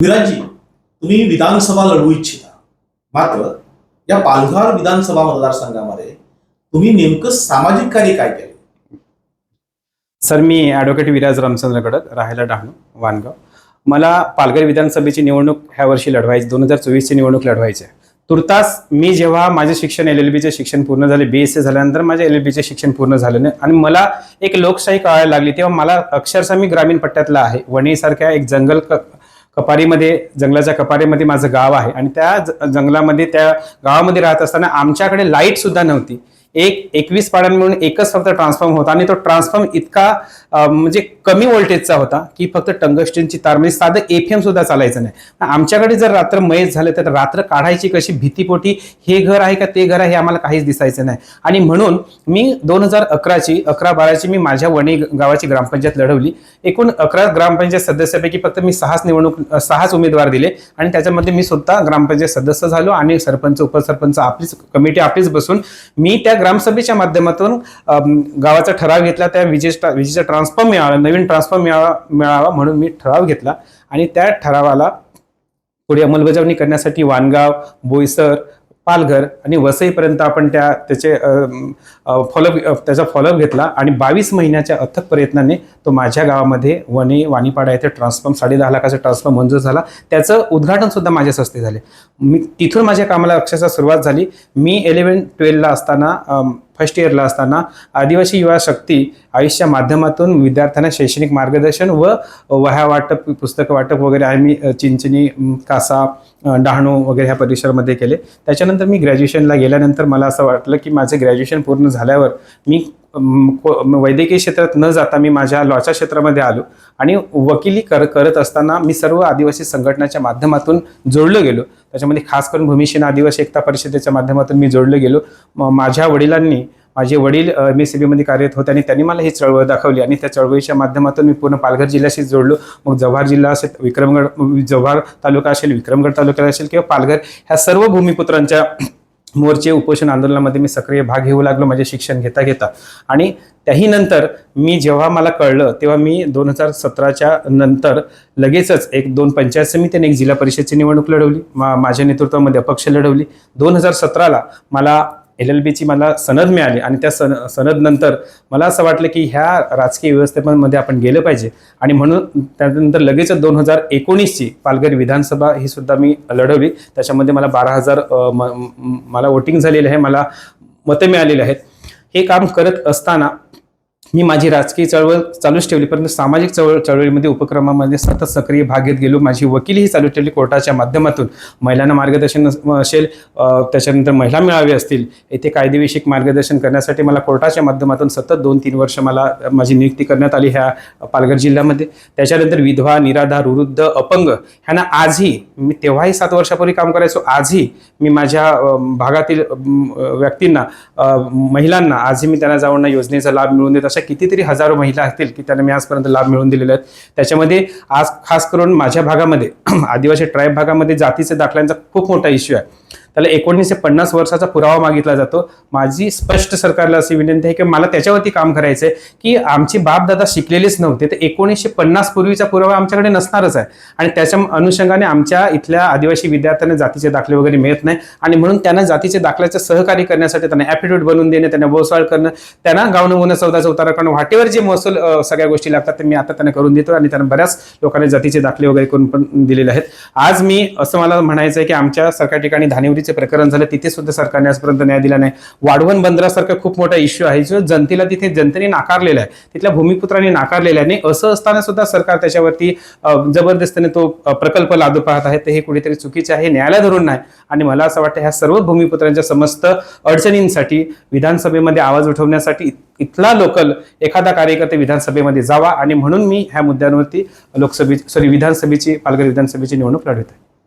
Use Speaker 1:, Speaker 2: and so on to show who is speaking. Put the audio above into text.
Speaker 1: विराजी तुम्ही विधानसभा लढवू इच्छिता. मात्र या पालघर विधानसभा मतदारसंघामध्ये तुम्ही नेमकं सामाजिक कार्य काय केलं?
Speaker 2: सर मी ॲडव्होकेट विराज रामचंद्र गडद राहायला डहाणू वानगाव. मला पालघर विधानसभेची निवडणूक ह्या वर्षी लढवायची दोन हजार चोवीसची निवडणूक लढवायची आहे. तुर्तास मी जेव्हा माझे शिक्षण एल एल बीचे शिक्षण पूर्ण झाले बी एस सी झाल्यानंतर माझे एल एल बीचे शिक्षण पूर्ण झाले नाही. आणि मला एक लोकशाही कळायला लागली तेव्हा मला अक्षरशः मी ग्रामीण पट्ट्यातला आहे. वणीसारख्या एक जंगल कपारीमध्ये जंगलाच्या कपारीमध्ये माझं गाव आहे. आणि त्या ज- जंगलामध्ये त्या गावामध्ये राहत असताना आमच्याकडे लाइट सुद्धा नव्हती. एक एकवीस पाड्यां मिळून एकच फक्त ट्रान्सफॉर्म होता. आणि तो ट्रान्सफॉर्म इतका म्हणजे कमी व्होल्टेजचा होता की फक्त टंगस्टनची तार म्हणजे साधं एफएम सुद्धा चालायचं नाही. आमच्याकडे जर रात्र मयत झालं तर रात्र काढायची कशी भीतीपोटी हे घर आहे का ते घर आहे हे आम्हाला काहीच दिसायचं नाही. आणि म्हणून मी दोन हजार अकराची अकरा बाराची मी माझ्या वणी गावाची ग्रामपंचायत लढवली. एकूण अकरा ग्रामपंचायत सदस्यापैकी फक्त मी सहाच निवडणूक सहाच उमेदवार दिले. आणि त्याच्यामध्ये मी स्वतः ग्रामपंचायत सदस्य झालो आणि सरपंच उपसरपंच आपलीच कमिटी आपलीच बसून मी त्या ग्रामसभेच्या माध्यमातून गावाचा ठराव घेतला त्या विजेचा विजेचा ट्रान्सफॉर्म मिळावा नवीन ट्रान्सफॉर्म मिळावा मिळावा म्हणून मी ठराव घेतला. आणि त्या ठरावाला पुढे अंमलबजावणी करण्यासाठी वानगाव बोईसर पालघर आणि वसईपर्यंत आपण त्या त्याचे फॉलोअप त्याचा फॉलोअप घेतला आणि बावीस महिन्याच्या अथक प्रयत्नाने तो माझ्या गावामध्ये वने वाणीपाडा येथे ट्रान्सफॉर्म साडे दहा लाखाचा ट्रान्सफॉर्म मंजूर झाला. त्याचं उद्घाटनसुद्धा माझ्याच हस्ते झाले. मी तिथून माझ्या कामाला अक्षरशः सुरुवात झाली. मी इलेवन ट्वेल्वला असताना फर्स्ट इयरला असताना आदिवासी युवा शक्ती आयुष्या माध्यमातून विद्यार्थ्यांना शैक्षणिक मार्गदर्शन व वह्या वाटप पुस्तकं वाटप वगैरे आम्ही चिंचणी कासा डहाणू वगैरे ह्या परिसरामध्ये केले. त्याच्यानंतर मी ग्रॅज्युएशनला गेल्यानंतर मला असं वाटलं की माझे ग्रॅज्युएशन पूर्ण झाल्यावर मी वैद्यकीय क्षेत्रात न जाता मी माझ्या लॉच्या क्षेत्रामध्ये आलो. आणि वकिली कर करत असताना मी सर्व आदिवासी संघटनाच्या माध्यमातून जोडलो गेलो. त्याच्यामध्ये खास करून भूमिशीन आदिवासी एकता परिषदेच्या माध्यमातून मी जोडलो गेलो. माझ्या वडिलांनी माझे वडील एम एस सी बीमध्ये कार्यरत होते आणि त्यांनी मला ही चळवळ दाखवली आणि त्या चळवळीच्या माध्यमातून मी पूर्ण पालघर जिल्ह्याशी जोडलो. मग जव्हार जिल्हा असेल विक्रमगड जव्हार तालुका असेल विक्रमगड तालुका असेल किंवा पालघर ह्या सर्व भूमिपुत्रांच्या मोर्चे उपोषण आंदोलनामध्ये मी सक्रिय भाग घेऊ लागलो माझे शिक्षण घेता घेता आणि त्याही नंतर मी जेव्हा मला कळलं तेव्हा मी दोन हजार सतराच्या नंतर लगेचच एक दोन पंचायत समिती आणि एक जिल्हा परिषदची निवडणूक लढवली. मा माझ्या नेतृत्वामध्ये अपक्ष लढवली. दोन हजार सतराला मला एल एल बीची मला सनद मिळाली आणि त्या सन सनद नंतर मला असं वाटलं की ह्या राजकीय व्यवस्थेमध्ये आपण गेलं पाहिजे. आणि म्हणून त्यानंतर लगेचच दोन हजार एकोणीसची पालघर विधानसभा ही सुद्धा मी लढवली. त्याच्यामध्ये मला बारा हजार म- मला वोटिंग झालेलं आहे मला मतं मिळालेली आहेत. हे काम करत असताना मी माझी राजकीय चळवळ चालूच ठेवली परंतु सामाजिक चळवळ चळवळीमध्ये उपक्रमामध्ये सतत सक्रिय भाग घेत गेलो. माझी वकिलीही चालू ठेवली कोर्टाच्या माध्यमातून. महिलांना मार्गदर्शन असेल त्याच्यानंतर महिला मेळावे असतील येथे कायदेविषयक मार्गदर्शन करण्यासाठी मला कोर्टाच्या माध्यमातून सतत दोन तीन वर्ष मला माझी नियुक्ती करण्यात आली ह्या पालघर जिल्ह्यामध्ये. त्याच्यानंतर विधवा निराधार वृद्ध अपंग ह्यांना आजही मी तेव्हाही सात वर्षापूर्वी काम करायचो आजही मी माझ्या भागातील व्यक्तींना महिलांना आजही मी त्यांना जाऊन योजनेचा लाभ मिळवून देत अशा कितीतरी हजारो महिला असतील की त्यांना मी आजपर्यंत लाभ मिळवून दिलेले आहेत. त्याच्यामध्ये आज खास करून माझ्या भागामध्ये आदिवासी ट्राईब भागामध्ये जातीचे दाखल्यांचा खूप मोठा इश्यू आहे. त्याला एकोणीसशे पन्नास वर्षाचा पुरावा मागितला जातो. माझी स्पष्ट सरकारला अशी विनंती आहे की मला त्याच्यावरती काम करायचं आहे की आमची बापदादा शिकलेलेच नव्हते तर एकोणीसशे पन्नास पूर्वीचा पुरावा आमच्याकडे नसणारच आहे. आणि त्याच्या अनुषंगाने आमच्या इथल्या आदिवासी विद्यार्थ्यांना जातीचे दाखले वगैरे मिळत नाही. आणि म्हणून त्यांना जातीचे दाखल्याचं सहकार्य करण्यासाठी त्यांना ॲफिडेविट बनवून देणे त्यांना बोसाळ करणं त्यांना गावनं चौदाचा उतारा करणं वाटेवर जे महसूल सगळ्या गोष्टी लागतात ते मी आता त्यांना करून देतो आणि त्यांना बऱ्याच लोकांनी जातीचे दाखले वगैरे करून पण दिलेले आहेत. आज मी असं मला म्हणायचं आहे की आमच्या सरकार ठिकाणी धानिवरीचे प्रकरण झालं तिथे सुद्धा सरकारने आजपर्यंत न्याय दिला नाही. वाढवण बंदरासारखा खूप मोठा इश्यू आहे. जो जनतेला तिथे जनतेने नाकारलेला आहे. तिथल्या भूमिपुत्रांनी नाकारलेला आहे. आणि असं असताना सुद्धा सरकार त्याच्यावरती जबरदस्तीने तो प्रकल्प लादू पाहत आहे. तर हे कुठेतरी चुकीचे आहे न्यायालय धरून नाही. आणि मला असं वाटतं ह्या सर्व भूमिपुत्रांच्या समस्त अडचणींसाठी विधानसभेमध्ये आवाज उठवण्यासाठी इथला लोकल एखादा कार्यकर्ते विधानसभेमध्ये जावा. आणि म्हणून मी ह्या मुद्द्यांवरती लोकसभे सॉरी विधानसभेची पालघर विधानसभेची निवडणूक लढवत आहे.